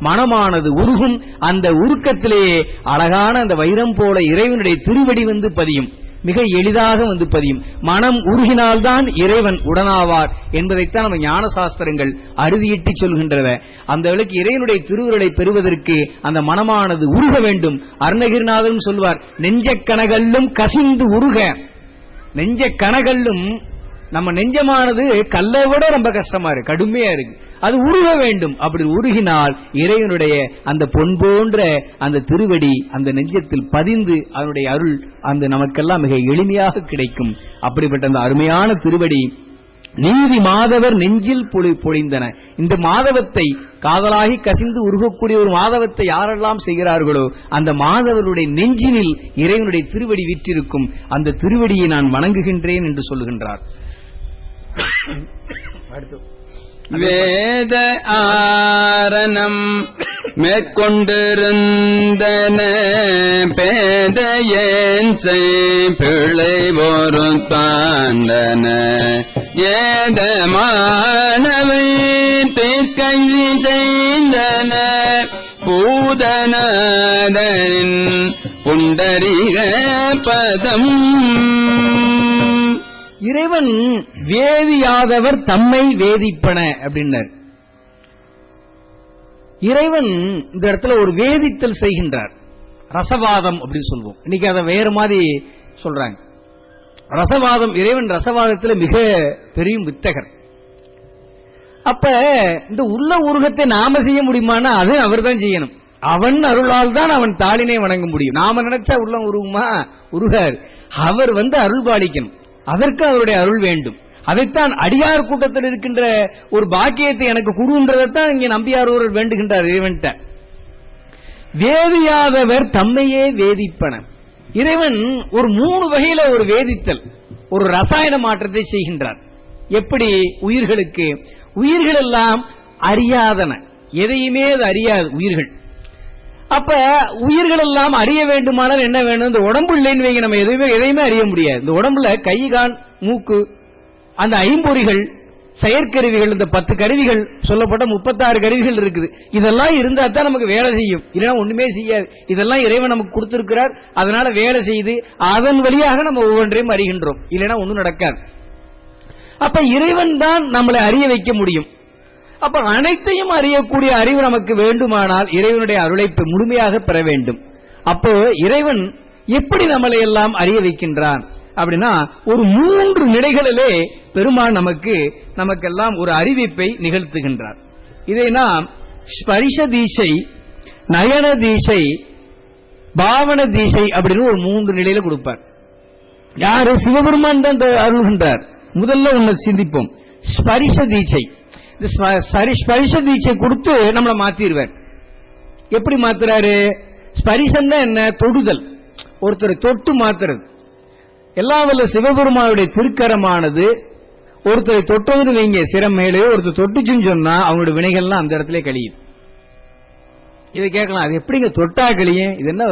மனமானது உருகும். அந்த உருக்கத்திலேயே அழகான அந்த வைரம் போல இறைவனுடைய திருவடி வந்து பதியும். மிக எளிதாக வந்து பதியும். மனம் உருகினால்தான் இறைவன் உடனாவார் என்பதைத்தான் நம்ம ஞான சாஸ்திரங்கள் அறுதியிட்டு சொல்கின்றன. அந்த வேளைக்கு இறைவனுடைய திருவுருளை பெறுவதற்கு அந்த மனமானது உருக வேண்டும். அருணகிரிநாதரும் சொல்வார் நெஞ்ச கனகல்லும் கசிந்து உருக. நெஞ்ச கனகல்லும் நம்ம நெஞ்சமானது கல்லை விட ரொம்ப கஷ்டமா இருக்கு. கடுமையா இருக்கு. அது உருக வேண்டும். அப்படி உருகினால் இறைவனுடைய அந்த பொன் போன்ற அந்த திருவடி அந்த நெஞ்சத்தில் பதிந்து அதனுடைய அருள் அந்த நமக்கெல்லாம் மிக எளிமையாக கிடைக்கும். அப்படிப்பட்ட அந்த அருமையான திருவடி நீதி மாதவர் நெஞ்சில் பொழி பொழிந்தன. இந்த மாதவத்தை காதலாகி கசிந்து உருகக்கூடிய ஒரு மாதவத்தை யாரெல்லாம் செய்கிறார்களோ அந்த மாதவருடைய நெஞ்சினில் இறைவனுடைய திருவடி விற்றிருக்கும். அந்த திருவடியை நான் வணங்குகின்றேன் என்று சொல்லுகின்றார். வேத ஆரணம் மேற்கொண்டிருந்தன. பேதையேன் பிழை ஒரு தாண்டன. ஏதமானவை பேக்கல்வி செய்தன. பூதநாதனின் புண்டரிக பதம். இறைவன் வேதியாதவர் தம்மை வேதிப்பன அப்படின்னார். இறைவன் இந்த இடத்துல ஒரு வேதித்தல் செய்கின்றார். ரசவாதம் அப்படின்னு சொல்லுவோம் இன்னைக்கு அதை வேறு மாதிரி சொல்றாங்க. ரசவாதம் இறைவன் ரசவாதத்தில் மிக பெரிய வித்தகர். அப்ப இந்த உள்ள உருகத்தை நாம செய்ய முடியுமானா அது அவர் தான் செய்யணும். அவன் அருளால் தான் அவன் தாளினை வணங்க முடியும். நாம நினைச்சா உள்ள உருகுமா? உருகார் அவர் வந்து அருள் பாலிக்கணும் அதற்கு அவருடைய அருள் வேண்டும். அதைத்தான் அடியார் கூட்டத்தில் இருக்கின்ற ஒரு பாக்கியத்தை எனக்கு குருன்றதைத்தான் இங்கே நம்பியார் ஒருவர் வேண்டுகின்றார் இறைவன்கிட்ட. வேதியாதவர் தம்மையே வேதிப்பன. இறைவன் ஒரு மூணு வகையில ஒரு வேதித்தல் ஒரு ரசாயன மாற்றத்தை செய்கின்றார். எப்படி? உயிர்களுக்கு. உயிர்கள் எல்லாம் அறியாதன. எதையுமே அது அறியாது உயிர்கள். அப்ப உயிர்கள் எல்லாம் அறிய வேண்டுமானால் என்ன வேணும்? இந்த உடம்பு இல்லைன்னு வைங்க. நம்ம எதுவுமே எதையுமே அறிய முடியாது. இந்த உடம்புல கை கான் மூக்கு அந்த ஐம்பொறிகள் செயற்கருவிகள் இந்த பத்து கருவிகள் சொல்லப்பட்ட முப்பத்தாறு கருவிகள் இருக்குது. இதெல்லாம் இருந்தா தான் நமக்கு வேலை செய்யும். இல்லைன்னா ஒண்ணுமே செய்யாது. இதெல்லாம் இறைவன் நமக்கு கொடுத்திருக்கிறார். அதனால வேலை செய்து அதன் வழியாக நம்ம ஒவ்வொன்றையும் அறிகின்றோம். இல்லைன்னா ஒன்றும் நடக்காது. அப்ப இறைவன் தான் நம்மளை அறிய வைக்க முடியும். அப்ப அனைத்தையும் அறியக்கூடிய அறிவு நமக்கு வேண்டுமானால் இறைவனுடைய அருளை முழுமையாக பெற வேண்டும். அப்போ இறைவன் எப்படி நம்மளை எல்லாம் அறிய வைக்கின்றான்? அப்படின்னா ஒரு மூன்று நிலைகளிலே பெருமான் நமக்கு நமக்கெல்லாம் ஒரு அறிவிப்பை நிகழ்த்துகின்றார். இதை நாம் ஸ்பரிஷ தீசை நயன தீசை பாவன தீசை அப்படின்னு ஒரு மூன்று நிலையில கொடுப்பார். யாரு? சிவபெருமான் தான் அருள்கின்றார். முதல்ல ஒன்னு சிந்திப்போம். ஸ்பரிஷ தீசை சரி- ஸ்பரிச தீட்சை கொடுத்து நம்மளை மாத்திடுவார் எப்படி மாத்துறாரு? ஸ்பரிசம் என்ன? தொடுதல். ஒருத்தரை தொட்டு மாத்துறது. எல்லா வல்ல சிவபெருமானுடைய திருக்கரமானது ஒருத்தரை தொட்டதுன்னு வைங்க சிரம் மேலே ஒருத்தர் தொட்டுச்சுன்னு சொன்னா அவங்களோட வினைகள்லாம் அந்த இடத்துல கழியுது இதை கேட்கலாம். அது எப்படிங்க தொட்டா கழியும்? இது என்ன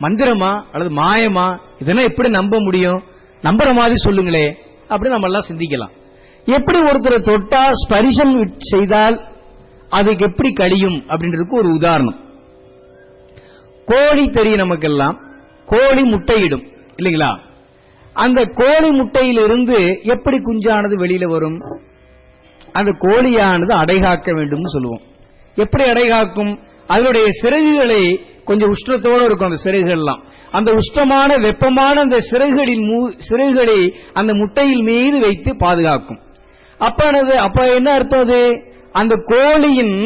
மந்திரமா? அல்லது மாயமா? இதெல்லாம் எப்படி நம்ப முடியும்? நம்புற மாதிரி சொல்லுங்களே. அப்படி நம்ம எல்லாம் சிந்திக்கலாம். எப்படி ஒருத்தரை தொட்டா ஸ்பரிசம் செய்தால் அதுக்கு எப்படி கழியும் அப்படின்றதுக்கு ஒரு உதாரணம். கோழி தெரியும் நமக்கெல்லாம் கோழி முட்டையிடும் இல்லைங்களா? அந்த கோழி முட்டையிலிருந்து எப்படி குஞ்சானது வெளியில வரும்? அந்த கோழியானது அடைகாக்க வேண்டும்னு சொல்லுவோம். எப்படி அடைகாக்கும்? அதனுடைய சிறகுகளை கொஞ்சம் உஷ்ணத்தோடு இருக்கும் அந்த சிறகுகள்லாம். அந்த உஷ்ணமான வெப்பமான அந்த சிறகுகளின் சிறகுகளை அந்த முட்டையில் மீது வைத்து பாதுகாக்கும். அப்ப அப்ப என்ன அர்த்தம் அது? அந்த கோழியின்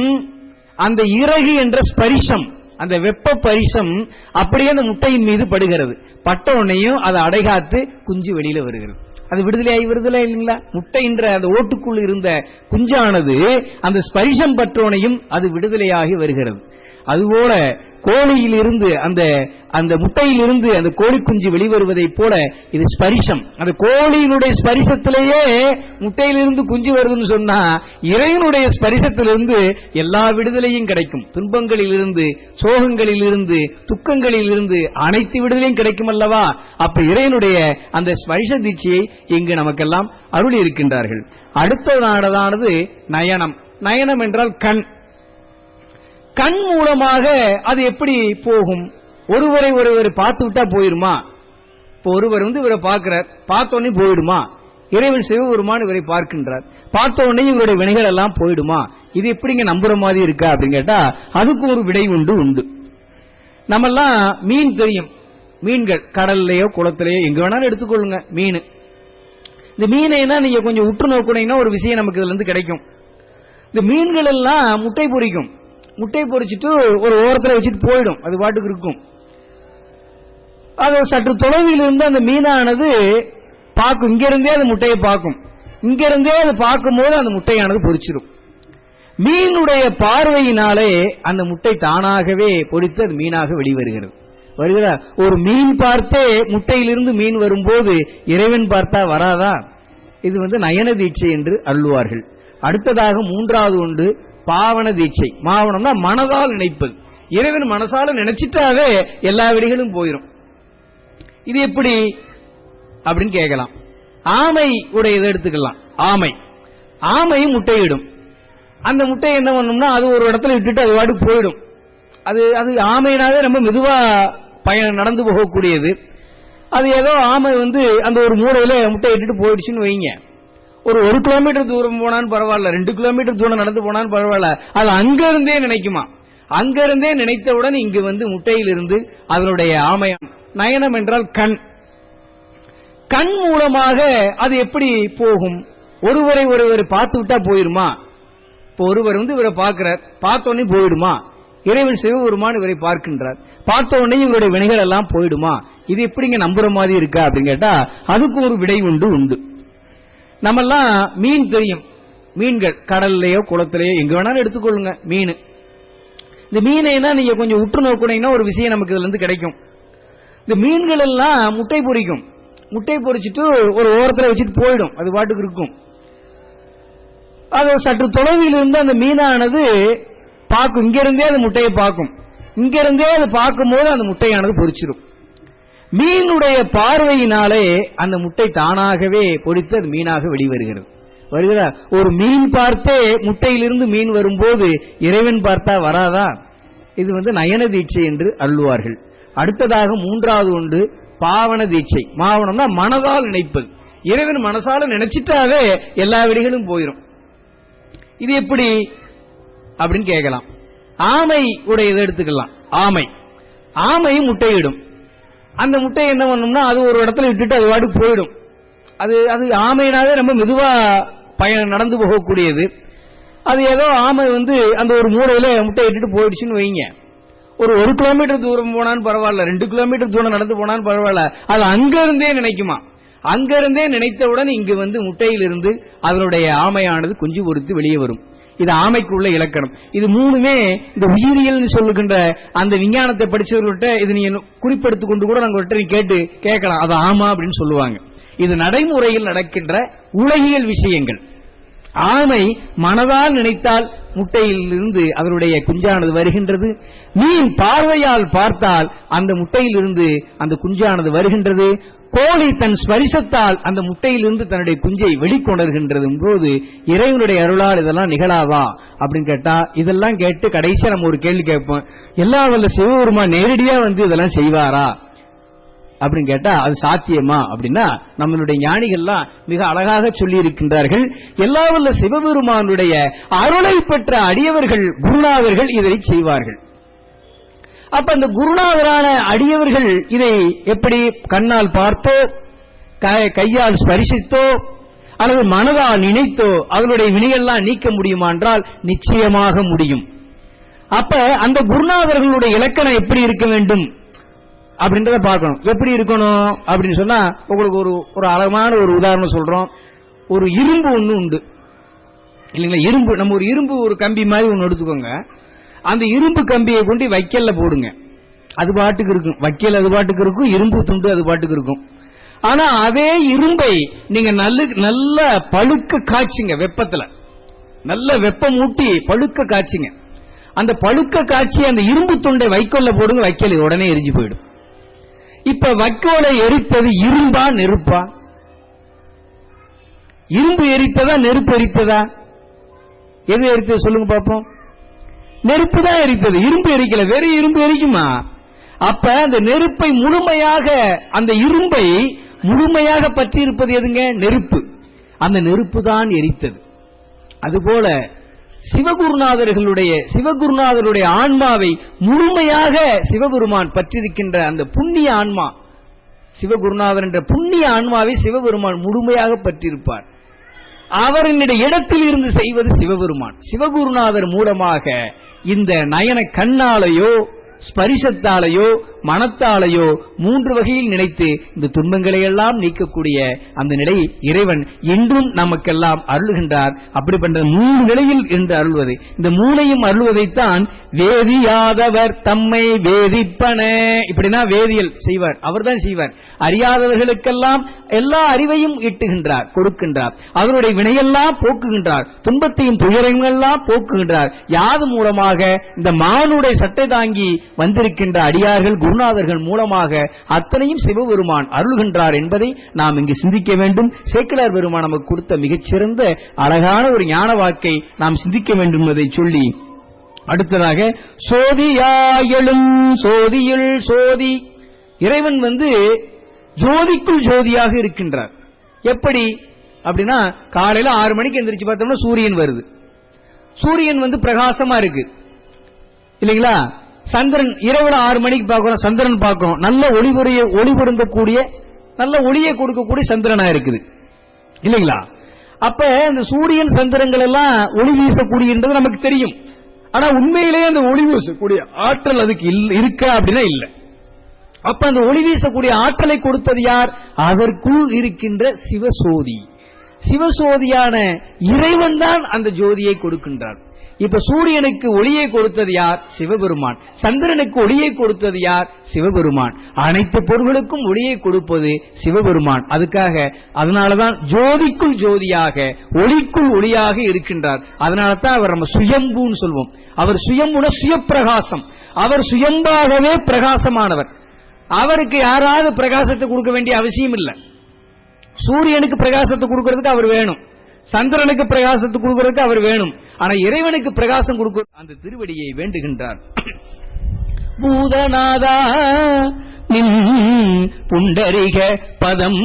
அந்த இறகு என்ற ஸ்பரிசம் அந்த வெப்ப பரிசம் அப்படியே அந்த முட்டையின் மீது படுகிறது. பட்ட உடனேயும் அதை அடைகாத்து குஞ்சு வெளியில வருகிறது. அது விடுதலையாகி விடுதலை இல்லைங்களா? முட்டைன்ற அந்த ஓட்டுக்குள் இருந்த குஞ்சானது அந்த ஸ்பரிசம் பற்றோனையும் அது விடுதலையாகி வருகிறது. அதுபோல கோழியிலிருந்து அந்த அந்த முட்டையிலிருந்து அந்த கோழி குஞ்சு வெளிவருவதைப் போல இது ஸ்பரிசம். அந்த கோழியினுடைய ஸ்பரிசத்திலேயே முட்டையிலிருந்து குஞ்சு வருதுன்னு சொன்னா இறைவனுடைய ஸ்பரிசத்திலிருந்து எல்லா விடுதலையும் கிடைக்கும். துன்பங்களிலிருந்து சோகங்களிலிருந்து துக்கங்களிலிருந்து அனைத்து விடுதலையும் கிடைக்கும் அல்லவா? அப்ப இறைவனுடைய அந்த ஸ்பரிச தீட்சியை இங்கு நமக்கெல்லாம் அருளி இருக்கின்றார்கள் அடுத்த நாடதானது நயனம். நயனம் என்றால் கண். கண் மூலமாக அது எப்படி போகும்? ஒருவரை ஒருவர் பார்த்து விட்டா போயிருமா? இப்போ ஒருவர் வந்து இவரை பார்க்கிறார். பார்த்தோன்னே போயிடுமா? இறைவன் சிவபெருமான் இவரை பார்க்கின்றார். பார்த்த உடனே இவருடைய வினைகள் எல்லாம் போயிடுமா? இது எப்படிங்க நம்புற மாதிரி இருக்கா அப்படின்னு கேட்டா அதுக்கு ஒரு விடை உண்டு உண்டு. நம்மெல்லாம் மீன் தெரியும். மீன்கள் கடல்லையோ குளத்திலேயோ எங்க வேணாலும் எடுத்துக்கொள்ளுங்க மீன். இந்த மீனைனா நீங்க கொஞ்சம் உற்று நோக்குனீங்கன்னா ஒரு விஷயம் நமக்கு இதுல இருந்து கிடைக்கும். இந்த மீன்கள் எல்லாம் முட்டை பொரிக்கும். முட்டை பொறிச்சிட்டு ஒரு ஓரத்தில் வச்சுட்டு போயிடும். அது பாட்டுக்கு இருக்கும். அது சற்று தொலைவில் இருந்து அந்த மீனானது பார்க்கும். இங்கிருந்தே அது அந்த முட்டையை பார்க்கும். இங்கிருந்தே அது பார்க்கும்போது அந்த முட்டையானது பொரிச்சிடும். மீனுடைய பார்வையினாலே அந்த முட்டை தானாகவே பொறித்து அது மீனாக வெளிவருகிறது. வருகிறா ஒரு மீன் பார்த்தே முட்டையிலிருந்து மீன் வரும்போது இறைவன் பார்த்தா வராதா? இது வந்து நயன தீட்சை என்று அள்ளுவார்கள் அடுத்ததாக மூன்றாவது ஒன்று பாவன தீட்சை. மாவனம்னா மனதால் நினைப்பது. இறைவன் மனசால நினைச்சிட்டாவே எல்லா விடிகளும் போயிடும் இது எப்படி? அப்படின்னு கேட்கலாம். ஆமை உடைய இதை எடுத்துக்கலாம். ஆமை. ஆமை முட்டையிடும். அந்த முட்டையை என்ன பண்ணும்னா அது ஒரு இடத்துல விட்டுட்டு அது வாட்டுக்கு போயிடும். அது அது ஆமைனாவே ரொம்ப மெதுவா பயணம் நடந்து போகக்கூடியது. அது ஏதோ ஆமை வந்து அந்த ஒரு மூடையில முட்டை இட்டுட்டு போயிடுச்சுன்னு வைங்க. ஒரு ஒரு கிலோமீட்டர் தூரம் போனாலும் பரவாயில்ல ரெண்டு கிலோமீட்டர் தூரம் நடந்து போனாலும் பரவாயில்ல. அது அங்க இருந்தே நினைக்குமா? அங்க இருந்தே நினைத்தவுடன் இங்கு வந்து முட்டையிலிருந்து அதனுடைய ஆமையம். நயனம் என்றால் கண். கண் மூலமாக அது எப்படி போகும்? ஒருவரை ஒருவர் பார்த்து விட்டா போயிருமா? இப்போ ஒருவர் வந்து இவரை பார்க்கிறார். பார்த்தோன்னே போயிடுமா? இறைவன் சிவபெருமான் இவரை பார்க்கின்றார். பார்த்த உடனே இவருடைய வினைகள் எல்லாம் போயிடுமா? இது எப்படிங்க நம்புற மாதிரி இருக்கா அப்படின்னு கேட்டா அதுக்கு ஒரு விடை உண்டு உண்டு. நம்மெல்லாம் மீன் தெரியும். மீன்கள் கடல்லையோ குளத்திலேயோ எங்க வேணாலும் எடுத்துக்கொள்ளுங்க மீன். இந்த மீனைனா நீங்க கொஞ்சம் உற்று நோக்குனீங்கன்னா ஒரு விஷயம் நமக்கு இதுல இருந்து கிடைக்கும். இந்த மீன்கள் எல்லாம் முட்டை பொரிக்கும். முட்டை பொரிச்சிட்டு ஒரு ஓரத்துல வச்சுட்டு போயிடும். அது பாட்டுக்கு இருக்கும். அது சற்று தொலைவில் இருந்து அந்த மீனானது பார்க்கும் இங்க இருந்தே அந்த முட்டையை பார்க்கும் இங்க இருந்தே அது பார்க்கும்போது அந்த முட்டையானது பொரிச்சிடும் மீனுடைய பார்வையினாலே அந்த முட்டை தானாகவே பொரித்து அது மீனாக வெளிவருகிறது. வருகிறா ஒரு மீன் பார்த்தே முட்டையிலிருந்து மீன் வரும்போது இறைவன் பார்த்தா வராதா? இது வந்து நயன தீட்சை என்று அள்ளுவார்கள். அடுத்ததாக மூன்றாவது ஒன்று பாவன தீட்சை. மாவனம்னா மனதால் நினைப்பது. இறைவன் மனசால நினைச்சிட்டாவே எல்லா வெடிகளும் போயிடும் இது எப்படி? அப்படின்னு கேட்கலாம். ஆமை உடைய இதை எடுத்துக்கலாம். ஆமை. ஆமை முட்டையிடும். அந்த முட்டை என்ன பண்ணும்னா அது ஒரு இடத்துல விட்டுட்டு அது வாட்டுக்கு போயிடும். அது அது ஆமைனாவே ரொம்ப மெதுவா பயணம் நடந்து போகக்கூடியது. அது ஏதோ ஆமை வந்து அந்த ஒரு மூடையில் முட்டை இட்டுட்டு போயிடுச்சுன்னு வைங்க. ஒரு ஒரு கிலோமீட்டர் தூரம் போனான்னு பரவாயில்ல ரெண்டு கிலோமீட்டர் தூரம் நடந்து போனான்னு பரவாயில்ல. அது அங்க இருந்தே நினைக்குமா? அங்க இருந்தே நினைத்தவுடன் இங்கு வந்து முட்டையிலிருந்து அதனுடைய ஆமையானது குஞ்சு பொறுத்து வெளியே வரும். இது ஆமைக்குள்ள இலக்கணம். இது மூணுமே இந்த உயிரியல் சொல்லுகின்ற அந்த விஞ்ஞானத்தை படிச்சவர்கள்ட்ட இது நீங்க குறிப்பெடுத்து கொண்டு கூட நாங்க நீ கேட்டு கேட்கலாம். அது ஆமா அப்படின்னு சொல்லுவாங்க. இது நடைமுறையில் நடக்கின்ற உலகியல் விஷயங்கள். ஆமை மனதால் நினைத்தால் முட்டையிலிருந்து அதனுடைய குஞ்சானது வருகின்றது. மீன் பார்வையால் பார்த்தால் அந்த முட்டையிலிருந்து அந்த குஞ்சானது வருகின்றது. கோழி தன் ஸ்பரிசத்தால் அந்த முட்டையிலிருந்து தன்னுடைய குஞ்சை வெளிக்கொணர்கின்றது போது இறைவனுடைய அருளால் இதெல்லாம் நிகழாவா அப்படின்னு கேட்டா இதெல்லாம் கேட்டு கடைசியா நம்ம ஒரு கேள்வி கேட்போம். எல்லா வல்ல சிவபெருமா நேரடியா வந்து இதெல்லாம் செய்வாரா? அப்படின்னு கேட்டா அது சாத்தியமா? அப்படின்னா நம்மளுடைய ஞானிகள்லாம் மிக அழகாக சொல்லி இருக்கின்றார்கள் எல்லா வல்ல சிவபெருமானுடைய அருளை பெற்ற அடியவர்கள் குருநாதர்கள் இதை செய்வார்கள். அப்ப அந்த குருநாதரான அடியவர்கள் இதை எப்படி கண்ணால் பார்த்தோ க- கையால் ஸ்பரிசித்தோ அல்லது மனதால் நினைத்தோ அவருடைய வினையெல்லாம் நீக்க முடியுமா என்றால் நிச்சயமாக முடியும். அப்ப அந்த குருநாதர்களுடைய இலக்கணம் எப்படி இருக்க வேண்டும்? அப்படின்றத பார்க்கணும். எப்படி இருக்கணும்? அப்படின்னு சொன்னா உங்களுக்கு ஒரு ஒரு அழகான ஒரு உதாரணம் சொல்றோம். ஒரு இரும்பு ஒன்று உண்டு. இல்லைங்களா? இரும்பு நம்ம ஒரு இரும்பு ஒரு கம்பி மாதிரி ஒன்று எடுத்துக்கோங்க. அந்த இரும்பு கம்பியை கொண்டு வைக்கல்ல போடுங்க. அது பாட்டுக்கு இருக்கும். வைக்கல் அது பாட்டுக்கு இருக்கும் இரும்பு துண்டு அது பாட்டுக்கு இருக்கும். ஆனா அதே இரும்பை நீங்க நல்ல நல்ல பழுக்க காய்ச்சுங்க வெப்பத்துல. நல்ல வெப்பம் ஊட்டி பழுக்க காய்ச்சுங்க. அந்த பழுக்க காய்ச்சி அந்த இரும்பு துண்டை வைக்கோல்ல போடுங்க வைக்கல் உடனே எரிஞ்சு போயிடும். இப்ப வைக்கோலை எரித்தது இரும்பா நெருப்பா? இரும்பு எரித்ததா நெருப்பு எரித்ததா எது எரித்தது சொல்லுங்க பார்ப்போம் நெருப்பு தான் எரித்தது. இரும்பு எரிக்கல. வேற இரும்பு எரிக்குமா? அப்ப அந்த நெருப்பை முழுமையாக அந்த இரும்பை முழுமையாக பற்றி இருப்பது எதுங்க? நெருப்பு. அந்த நெருப்பு தான் எரித்தது. அதுபோல சிவகுருநாதர்களுடைய சிவகுருநாதருடைய ஆன்மாவை முழுமையாக சிவபெருமான் பற்றிருக்கின்ற அந்த புண்ணிய ஆன்மா சிவகுருநாதர் என்ற புண்ணிய ஆன்மாவை சிவபெருமான் முழுமையாக பற்றிருப்பார் அவரினுடைய இடத்தில் இருந்து செய்வது சிவபெருமான். சிவகுருநாதர் மூலமாக இந்த நயன கண்ணாலையோ ஸ்பரிசத்தாலேயோ மனத்தாலேயோ மூன்று வகையில் நினைத்து இந்த துன்பங்களை எல்லாம் நீக்கக்கூடிய அந்த நிலை இறைவன் இன்றும் நமக்கெல்லாம் அருள்கின்றார். அப்படிப்பட்ட மூணு நிலையில் இருந்து அருள்வது. இந்த மூணையும் அருள்வதைத்தான் வேதியாதவர் தம்மை வேதிப்பன. இப்படின்னா வேதியல் செய்வார். அவர்தான் செய்வார். அறியாதவர்களுக்கெல்லாம் எல்லா அறிவையும் ஈட்டுகின்றார் கொடுக்கின்றார். அவருடைய வினையெல்லாம் போக்குகின்றார். துன்பத்தையும் துயரங்களெல்லாம் போக்குகின்றார். யாது மூலமாக இந்த மானுடைய சட்டை தாங்கி வந்திருக்கின்ற அடியார்கள் குருநாதர்கள் மூலமாக அத்தனையும் சிவபெருமான் அருள்கின்றார் என்பதை நாம் இங்கு சிந்திக்க வேண்டும். சேக்கிலார் பெருமான் நமக்கு கொடுத்த மிகச்சிறந்த அழகான ஒரு ஞான வாக்கை நாம் சிந்திக்க வேண்டும் என்பதை சொல்லி அடுத்ததாக சோதியாயலும் சோதியில் சோதி. இறைவன் வந்து ஜோதிக்குள் ஜோதியாக இருக்கின்றார். எப்படி? அப்படின்னா காலையில ஆறு மணிக்கு எந்திரிச்சு பார்த்தோம்னா சூரியன் வருது. சூரியன் வந்து பிரகாசமா இருக்கு. இல்லைங்களா? சந்திரன் இரவுல ஆறு மணிக்கு பார்க்கிறோம் சந்திரன் பார்க்கிறோம் நல்ல ஒளிபுரிய ஒளிபுருந்தக்கூடிய நல்ல ஒளியை கொடுக்கக்கூடிய சந்திரனா இருக்குது. இல்லைங்களா? அப்ப இந்த சூரியன் சந்திரங்கள் எல்லாம் ஒளி வீசக்கூடியன்றது நமக்கு தெரியும். ஆனா உண்மையிலேயே அந்த ஒளி வீசக்கூடிய ஆற்றல் அதுக்கு இருக்கா அப்படின்னா இல்லை. அப்ப அந்த ஒளி வீசக்கூடிய ஆற்றலை கொடுத்தது யார்? அதற்குள் இருக்கின்ற சிவசோதி. சிவசோதியான இறைவன் தான் அந்த ஜோதியை கொடுக்கின்றார். இப்ப சூரியனுக்கு ஒளியை கொடுத்தது யார்? சிவபெருமான். சந்திரனுக்கு ஒளியை கொடுத்தது யார்? சிவபெருமான். அனைத்து பொருள்களுக்கும் ஒளியை கொடுப்பது சிவபெருமான். அதுக்காக அதனாலதான் ஜோதிக்குள் ஜோதியாக ஒளிக்குள் ஒளியாக இருக்கின்றார். அதனால தான் அவர் நம்ம சுயம்புன்னு சொல்வோம். அவர் சுயம்புன சுயப்பிரகாசம். அவர் சுயம்பாகவே பிரகாசமானவர். அவருக்கு யாராவது பிரகாசத்தை கொடுக்க வேண்டிய அவசியம் இல்லை. சூரியனுக்கு பிரகாசத்தை கொடுக்கறதுக்கு அவர் வேணும். சந்திரனுக்கு பிரகாசத்தை கொடுக்கறதுக்கு அவர் வேணும். ஆனா இறைவனுக்கு பிரகாசம் கொடுக்க அந்த திருவடியை வேண்டுகின்றார் பூதநாதா நின் புண்டரிக பதம்.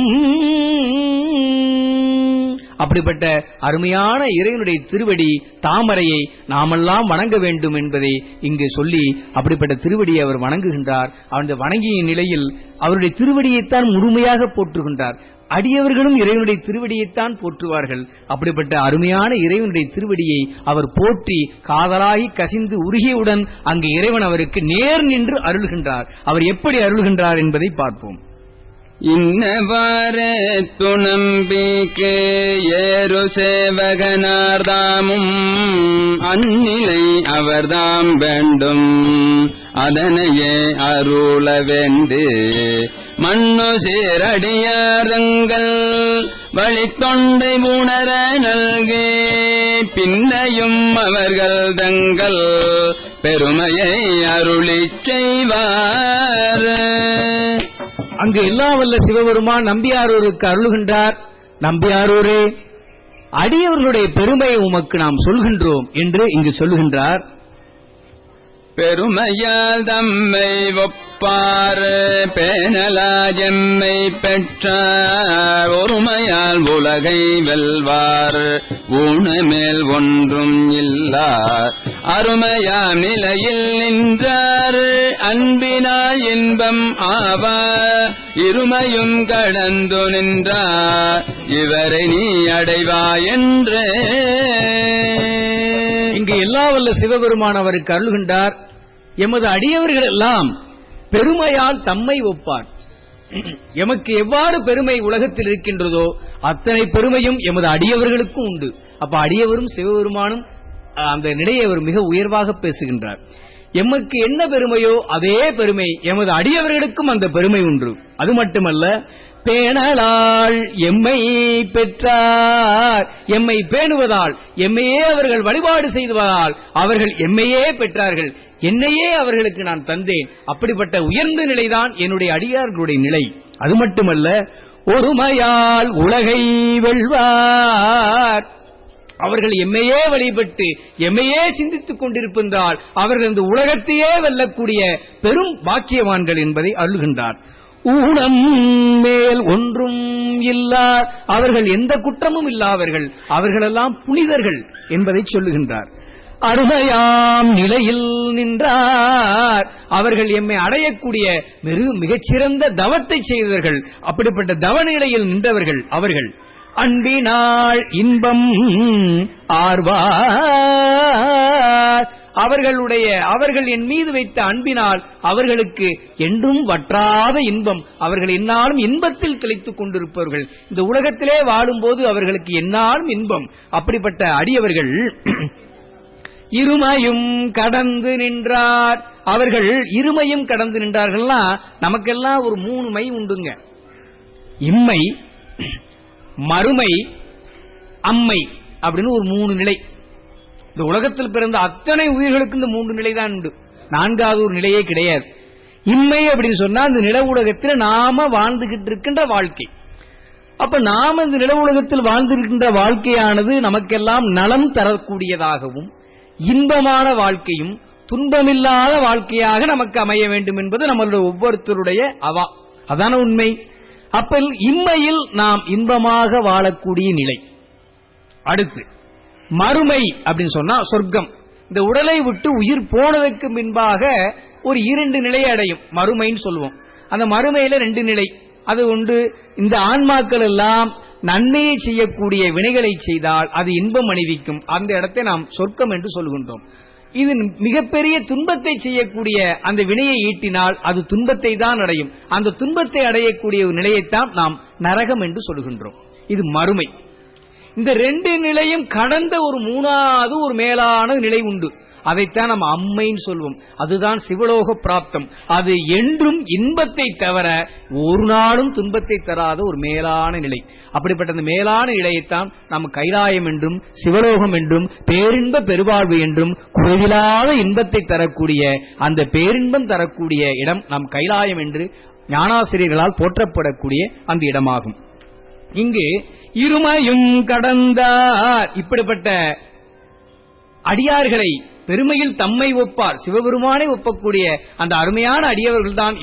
அப்படிப்பட்ட அருமையான இறைவனுடைய திருவடி தாமரையை நாமெல்லாம் வணங்க வேண்டும் என்பதை இங்கு சொல்லி அப்படிப்பட்ட திருவடியை அவர் வணங்குகின்றார். அந்த வணங்கிய நிலையில் அவருடைய திருவடியைத்தான் முழுமையாக போற்றுகின்றார். அடியவர்களும் இறைவனுடைய திருவடியைத்தான் போற்றுவார்கள். அப்படிப்பட்ட அருமையான இறைவனுடைய திருவடியை அவர் போற்றி காதலாகி கசிந்து உருகியவுடன் அங்கு இறைவன் அவருக்கு நேர் நின்று அருள்கின்றார். அவர் எப்படி அருள்கின்றார் என்பதை பார்ப்போம். இன்னவார துணம்பிக்கு ஏறு சேவகனார்தாமும் அந்நிலை அவர்தாம் வேண்டும். அதனையே அருள வேண்டு. மண்ணு சீரடியாருங்கள் வழித்தொண்டை உணர நல்கே. பின்னையும் அவர்கள் தங்கள் பெருமையை அருளி செய்வார். அங்கு எல்லா வல்ல சிவபெருமான் நம்பியாரூருக்கு அருள்கின்றார். நம்பியாரூரே அடியவர்களுடைய பெருமையை உமக்கு நாம் சொல்கின்றோம் என்று இங்கு சொல்லுகின்றார் பெருமையால் தம்மை ஒப்பார் பேணலாஜெம்மை பெற்றார். ஒருமையால் உலகை வெல்வார் ஊனமேல் ஒன்றும் இல்லார். அருமையாம் நிலையில் நின்றார் அன்பினால் இன்பம் ஆவார். இருமையும் கடந்து நின்றார் இவரை நீ அடைவாயன்றே இங்கு எல்லா வல்ல சிவபெருமான் அவருக்கு அருள்கின்றார். எமது அடியவர்கள் எல்லாம் பெருமையால் தம்மை ஒப்பார். எமக்கு எவ்வாறு பெருமை உலகத்தில் இருக்கின்றதோ அத்தனை பெருமையும் எமது அடியவர்களுக்கும் உண்டு. அப்ப அடியவரும் சிவபெருமானும் அந்த நிலையை அவர் மிக உயர்வாக பேசுகின்றார். எமக்கு என்ன பெருமையோ அதே பெருமை எமது அடியவர்களுக்கும் அந்த பெருமை உண்டு. அது மட்டுமல்ல பேணலால் எம்மை பெற்றார். எம்மை பேணுவதால் எம்மையே அவர்கள் வழிபாடு செய்வதால் அவர்கள் எம்மையே பெற்றார்கள். என்னையே அவர்களுக்கு நான் தந்தேன். அப்படிப்பட்ட உயர்ந்த நிலைதான் என்னுடைய அடியார்களுடைய நிலை. அது மட்டுமல்ல ஒருமையால் உலகை வெல்வார். அவர்கள் எம்மையே வழிபட்டு எம்மையே சிந்தித்துக் கொண்டிருப்பதால் அவர்கள் இந்த உலகத்தையே வெல்லக்கூடிய பெரும் பாக்கியவான்கள் என்பதை அருள்கின்றார். ஊனம் மேல் ஒன்றும் இல்லா. அவர்கள் எந்த குற்றமும் இல்லாதவர்கள். அவர்களெல்லாம் புனிதர்கள் என்பதை சொல்லுகின்றார். அருமையாம் நிலையில் நின்றார். அவர்கள் எம்மை அடையக்கூடிய மிக மிகச்சிறந்த தவத்தை செய்தவர்கள். அப்படிப்பட்ட தவ நிலையில் நின்றவர்கள் அவர்கள். அன்பினாள் இன்பம் ஆர்வார். அவர்களுடைய அவர்கள் என் மீது வைத்த அன்பினால் அவர்களுக்கு என்றும் வற்றாத இன்பம். அவர்கள் என்னாலும் இன்பத்தில் திளைத்துக் கொண்டிருப்பவர்கள். இந்த உலகத்திலே வாழும்போது அவர்களுக்கு என்னாலும் இன்பம். அப்படிப்பட்ட அடியவர்கள் இருமையும் கடந்து நின்றார். அவர்கள் இருமையும் கடந்து நின்றார்கள்னா நமக்கெல்லாம் ஒரு மூணு மை உண்டுங்க. இம்மை மறுமை அம்மை அப்படின்னு ஒரு மூணு நிலை. இந்த உலகத்தில் பிறந்த அத்தனை உயிர்களுக்கு இந்த மூன்று நிலை தான் உண்டு. நான்காவது ஒரு நிலையே கிடையாது. இம்மை அப்படின்னு சொன்னா இந்த நில உலகத்தில் நாம வாழ்ந்துகிட்டு இருக்கின்ற வாழ்க்கை. அப்ப நாம இந்த நில உலகத்தில் வாழ்ந்திருக்கின்ற வாழ்க்கையானது நமக்கெல்லாம் நலம் தரக்கூடியதாகவும் இன்பமான வாழ்க்கையும் துன்பமில்லாத வாழ்க்கையாக நமக்கு அமைய வேண்டும் என்பது நம்மளுடைய ஒவ்வொருத்தருடைய அவா. அதான உண்மை. அப்ப இம்மையில் நாம் இன்பமாக வாழக்கூடிய நிலை. அடுத்து மறுமை அப்படின்னு சொன்னா சொர்க்கம். இந்த உடலை விட்டு உயிர் போனதற்கு முன்பாக ஒரு இரண்டு நிலையை அடையும். மறுமைன்னு சொல்லுவோம். அந்த மறுமையில ரெண்டு நிலை. அது உண்டு. இந்த ஆன்மாக்கள் எல்லாம் நன்மையை செய்யக்கூடிய வினைகளை செய்தால் அது இன்பம் அணிவிக்கும். அந்த இடத்தை நாம் சொர்க்கம் என்று சொல்கின்றோம். இது மிகப்பெரிய துன்பத்தை செய்யக்கூடிய அந்த வினையை ஈட்டினால் அது துன்பத்தை தான் அடையும். அந்த துன்பத்தை அடையக்கூடிய ஒரு நிலையைத்தான் நாம் நரகம் என்று சொல்கின்றோம். இது மறுமை. இந்த ரெண்டு நிலையும் கடந்த ஒரு மூணாவது ஒரு மேலான நிலை உண்டு. அதைத்தான் நம்ம அம்மைன்னு சொல்வோம். அதுதான் சிவலோக பிராப்தம். அது என்றும் இன்பத்தை தவிர ஒரு நாளும் துன்பத்தை தராத ஒரு மேலான நிலை. அப்படிப்பட்ட அந்த மேலான நிலையைத்தான் நாம் கைலாயம் என்றும் சிவலோகம் என்றும் பேரின்ப பெருவாழ்வு என்றும் குறைவில்லாத இன்பத்தை தரக்கூடிய அந்த பேரின்பம் தரக்கூடிய இடம் நம் கைலாயம் என்று ஞானாசிரியர்களால் போற்றப்படக்கூடிய அந்த இடமாகும். இங்கு இருமையும் கடந்தார். இப்படிப்பட்ட அடியார்களை பெருமையில் தம்மை ஒப்பார். சிவபெருமானை ஒப்பக்கூடிய அந்த அருமையான அடியவர்கள் தான்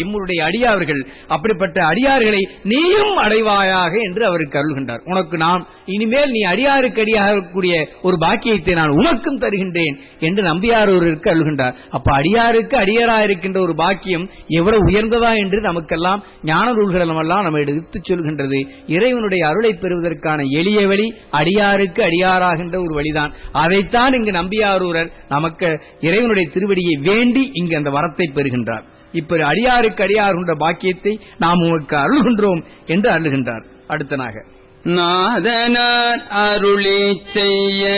அடியார்கள். அப்படிப்பட்ட அடியார்களை நீயும் அடைவாயாக என்று அவருக்கு அருள்கின்றார் உனக்கு நான் இனிமேல் நீ அடியாருக்கு அடியாகக்கூடிய ஒரு பாக்கியத்தை நான் உனக்கும் தருகின்றேன் என்று நம்பியாரூருக்கு அருள்கின்றார் அப்ப அடியாருக்கு அடியாரா இருக்கின்ற ஒரு பாக்கியம் எவ்வளவு உயர்ந்ததா என்று நமக்கெல்லாம் ஞான நூல்களெல்லாம் நம்ம எடுத்துச் சொல்கின்றது. இறைவனுடைய அருளை பெறுவதற்கான எளிய வழி அடியாருக்கு அடியாராகின்ற ஒரு வழிதான். அதைத்தான் இங்கு நம்பியாரூரர் நமக்கு இறைவனுடைய திருவடியை வேண்டி இங்கு அந்த வரத்தை பெறுகின்றார். இப்ப அடியாருக்கு அடியாருன்ற பாக்கியத்தை நாம் உனக்கு அருள்கின்றோம் என்று அருள்கின்றார். அடுத்தனாக நாதனார் அருளி செய்ய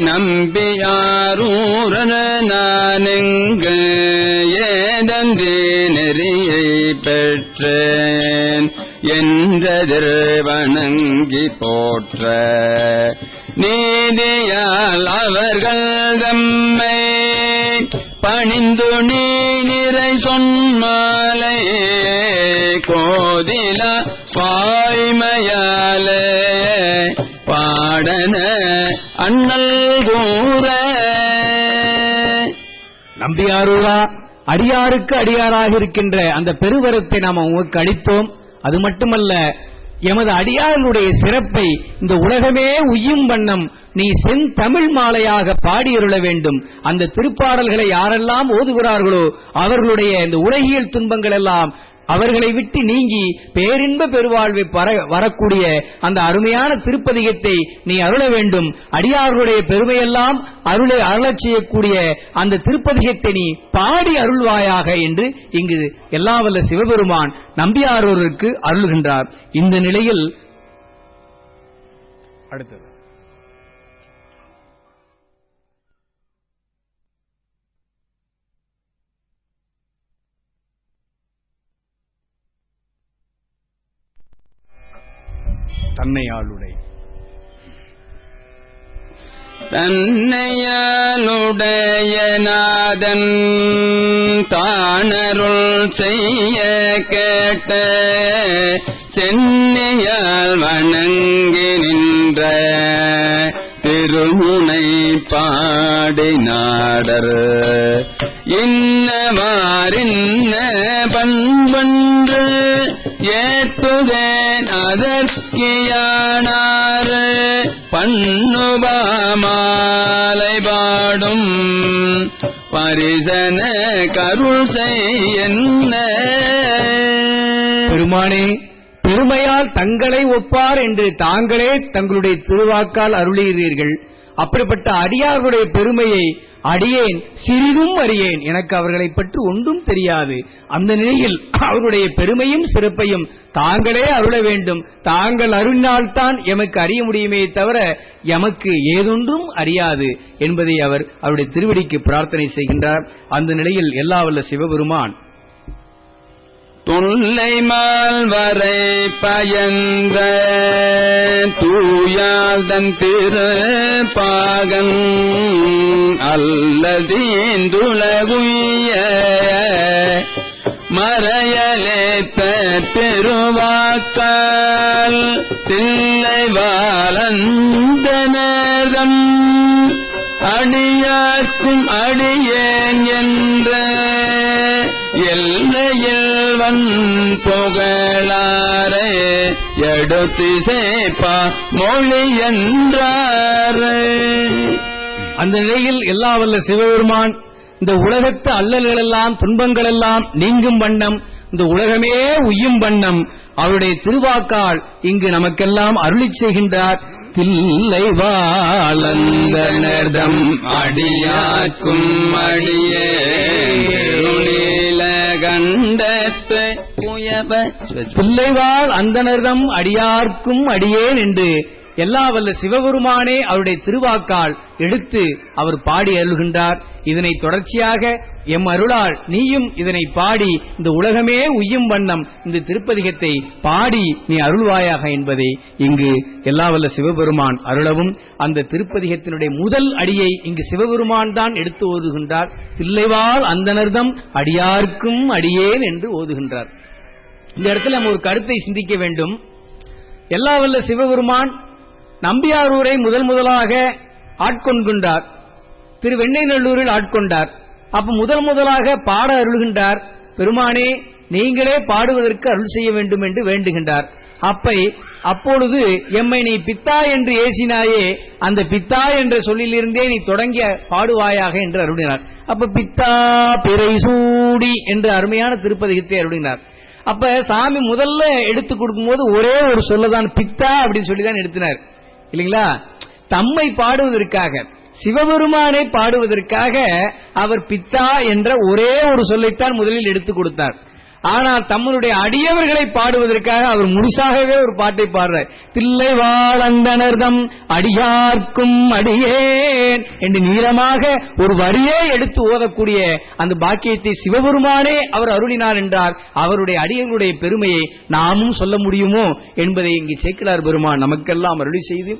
நம்பியாரூரன ஏதந்தே நெறியை பெற்றேன். என்றதிர் வணங்கி போற்ற நீதியால் அவர்கள் தம்மை பணிந்து நீ நிறை கோதில பாய்மையாலே பாடன அண்ணல் கூற. நம்பியாரூரா அடியாருக்கு அடியாராக இருக்கின்ற அந்த பெருவரத்தை நாம் உங்களுக்கு அளித்தோம். அது மட்டுமல்ல எமது அடியார்களுடைய சிறப்பை இந்த உலகமே உய்யும் வண்ணம் நீ செந்தமிழ் மாலையாக பாடியருள வேண்டும். அந்த திருப்பாடல்களை யாரெல்லாம் ஓதுகிறார்களோ அவர்களுடைய இந்த உலகியல் துன்பங்கள் எல்லாம் அவர்களை விட்டு நீங்கி பேரின்ப பெருவாழ்வை வரக்கூடிய அந்த அருமையான திருப்பதிகத்தை நீ அருள வேண்டும். அடியார்களுடைய பெருமையெல்லாம் அருளை அருளச் செய்யக்கூடிய அந்த திருப்பதிகத்தை நீ பாடி அருள்வாயாக என்று இங்கு எல்லா வல்ல சிவபெருமான் நம்பியாரூருக்கு அருள்கின்றார். இந்த நிலையில் அடுத்தது. தன்னையாளுடை. தன்னையாளுடைய நாதன் தானருள் செய்ய கேட்ட சென்னையால் வணங்கி நின்ற திருமுனை பாடினாடர். இன்னவாரின்ன பண்பன்று ஏற்றுவேன் அதற்கியானார். பண்ணுபாமாலை பாடும். பரிசன கருள் செய்யன்ன பெருமானே பெருமையால் தங்களை ஒப்பார் என்று தாங்களே தங்களுடைய திருவாக்கால் அருளுகிறீர்கள் அப்படிப்பட்ட அடியார்களுடைய பெருமையை அடியேன் சிறிதும் அறியேன். எனக்கு அவர்களை பற்றி ஒன்றும் தெரியாது. அந்த நிலையில் அவருடைய பெருமையும் சிறப்பையும் தாங்களே அருள வேண்டும். தாங்கள் அருளினால்தான் எமக்கு அறிய முடியுமே தவிர எமக்கு ஏதொன்றும் அறியாது என்பதை அவர் அவருடைய திருவடிக்கு பிரார்த்தனை செய்கின்றார். அந்த நிலையில் எல்லா வல்ல சிவபெருமான் தொல்லை மால்வரை பயந்த தூயாதன் திரு பாகன் அல்லதீந்துலகுய மறையலேத்த பெருவாக்கால் தில்லை வாழந்தனதம் அடியார்க்கும் அடியேன் என்ற எல்லையில் வன் புகழாரே எடுத்திசைப்பா மொழி என்றாரே. அந்த நிலையில் எல்லா வல்ல சிவபெருமான் இந்த உலகத்து அல்லல்கள் எல்லாம் துன்பங்கள் எல்லாம் நீங்கும் வண்ணம் இந்த உலகமே உய்யும் வண்ணம் அவருடைய திருவாக்கால் இங்கு நமக்கெல்லாம் அருளிச் செய்கின்றார். தில்லை வாழந்தனர்தம் அடியாக்கும் அடியே கண்டத்து பிள்ளைவாள் அந்தனர்தம் அடியார்க்கும் அடியேன் என்று எல்லா வல்ல சிவபெருமானே அவருடைய திருவாக்கால் எடுத்து அவர் பாடி அருள்கின்றார். இதனை தொடர்ச்சியாக எம் அருளால் நீயும் இதனை பாடி இந்த உலகமே உய்யும் வண்ணம் இந்த திருப்பதிகத்தை பாடி நீ அருள்வாயாக என்பதை இங்கு எல்லா வல்ல சிவபெருமான் அருளவும். அந்த திருப்பதிகத்தினுடைய முதல் அடியை இங்கு சிவபெருமான் தான் எடுத்து ஓதுகின்றார். பிள்ளைவாள் அந்தனர்தம் அடியார்க்கும் அடியேன் என்று ஓதுகின்றார். இந்த இடத்துல நம்ம ஒரு கருத்தை சிந்திக்க வேண்டும். எல்லா வல்ல சிவபெருமான் நம்பியாரூரை முதல் முதலாக ஆட்கொண்கின்றார். திரு வெண்ணைநல்லூரில் ஆட்கொண்டார். அப்ப முதல் முதலாக பாட அருள்கின்றார் பெருமானே நீங்களே பாடுவதற்கு அருள் செய்ய வேண்டும் என்று வேண்டுகின்றார். அப்பை அப்பொழுது எம்மை நீ பித்தா என்று ஏசினாயே அந்த பித்தா என்ற சொல்லிலிருந்தே நீ தொடங்கிய பாடுவாயாக என்று அருளினார். அப்ப பித்தா பிறை சூடி என்று அருமையான திருப்பதிகத்தை அருளினார். அப்ப சாமி முதல்ல எடுத்து கொடுக்கும்போது ஒரே ஒரு சொல்லதான் பித்தா அப்படின்னு சொல்லி தான் எடுத்தினார். இல்லைங்களா? தம்மை பாடுவதற்காக. சிவபெருமானை பாடுவதற்காக அவர் பித்தா என்ற ஒரே ஒரு சொல்லைத்தான் முதலில் எடுத்துக் கொடுத்தார். ஆனால் தம்முடைய அடியவர்களை பாடுவதற்காக அவர் முழுசாகவே ஒரு பாட்டை பாடுறார். தில்லை வாழந்தனர்தம் அடியார்க்கும் அடியேன் என்று நீளமாக ஒரு வரியே எடுத்து ஓதக்கூடிய அந்த பாக்கியத்தை சிவபெருமானே அவர் அருளினார் என்றார் அவருடைய அடியவர்களுடைய பெருமையை நாமும் சொல்ல முடியுமோ என்பதை இங்கு சேக்கிலார் பெருமான். நமக்கெல்லாம் அருளி செய்து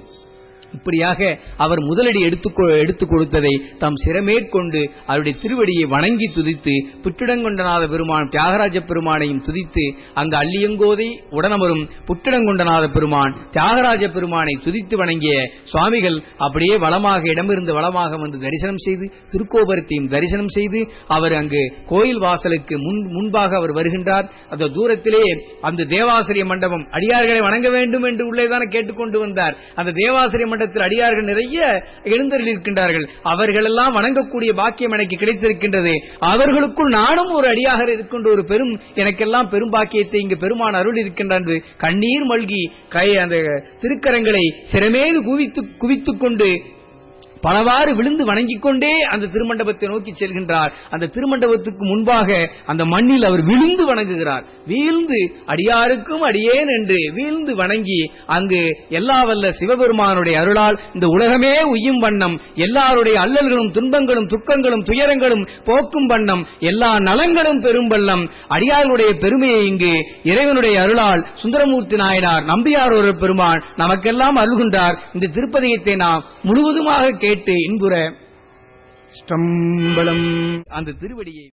இப்படியாக அவர் முதலடி எடுத்து எடுத்துக் கொடுத்ததை தாம் சிரமேற்கொண்டு அவருடைய திருவடியை வணங்கி துதித்து புற்றிடங்கொண்டநாத பெருமான் தியாகராஜ பெருமானையும் துதித்து அங்கு அள்ளியங்கோதை உடனமரும் புற்றிடங்கொண்டநாத பெருமான் தியாகராஜ பெருமானை துதித்து வணங்கிய சுவாமிகள் அப்படியே வளமாக இடமிருந்து வளமாக வந்து தரிசனம் செய்து திருக்கோபுரத்தையும் தரிசனம் செய்து அவர் அங்கு கோயில் வாசலுக்கு முன் முன்பாக அவர் வருகின்றார். அந்த தூரத்திலே அந்த தேவாசிரிய மண்டபம் அடியார்களை வணங்க வேண்டும் என்று உள்ளேதான கேட்டுக்கொண்டு வந்தார். அந்த தேவாசிரிய மண்டபத்தில் அடியார்கள் நிறைய எழுந்தருளிருக்கின்றார்கள் அவர்களெல்லாம் வணங்கக்கூடிய பாக்கியம் எனக்கு கிடைத்திருக்கின்றது. அவர்களுக்குள் நானும் ஒரு அடியாக இருக்கின்ற ஒரு பெரும் எனக்கெல்லாம் பெரும் பாக்கியத்தை இங்கு பெருமான் அருள் இருக்கின்றது கண்ணீர் மல்கி கை அந்த திருக்கரங்களை சிறமேது குவித்து குவித்துக் கொண்டு பலவாறு விழுந்து வணங்கிக் கொண்டே அந்த திருமண்டபத்தை நோக்கி செல்கின்றார். அந்த திருமண்டபத்துக்கு முன்பாக அந்த மண்ணில் அவர் விழுந்து வணங்குகிறார். வீழ்ந்து அடியாருக்கும் அடியேன் என்று வீழ்ந்து வணங்கி அங்கு எல்லா வல்ல சிவபெருமானுடைய அருளால் இந்த உலகமே உய்யும் வண்ணம் எல்லாருடைய அல்லல்களும் துன்பங்களும் துக்கங்களும் துயரங்களும் போக்கும் வண்ணம் எல்லா நலங்களும் பெரும் வல்லம் அடியாருடைய பெருமையை இங்கு இறைவனுடைய அருளால் சுந்தரமூர்த்தி நாயனார் நம்பியார் ஒரு பெருமான் நமக்கெல்லாம் அருள்கின்றார். இந்த திருப்பதியத்தை நாம் முழுவதுமாக கேட்டு இன்புற ஸ்டம்பளம். அந்த திருவடியை